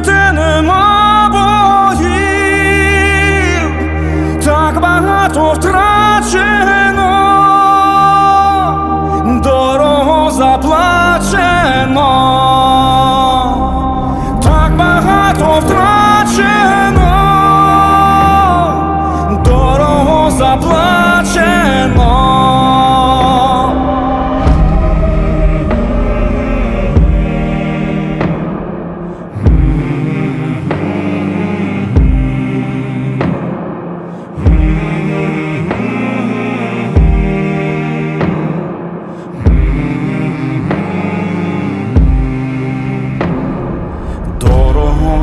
де нема боїв, так багато втрачено, дорого заплачено, так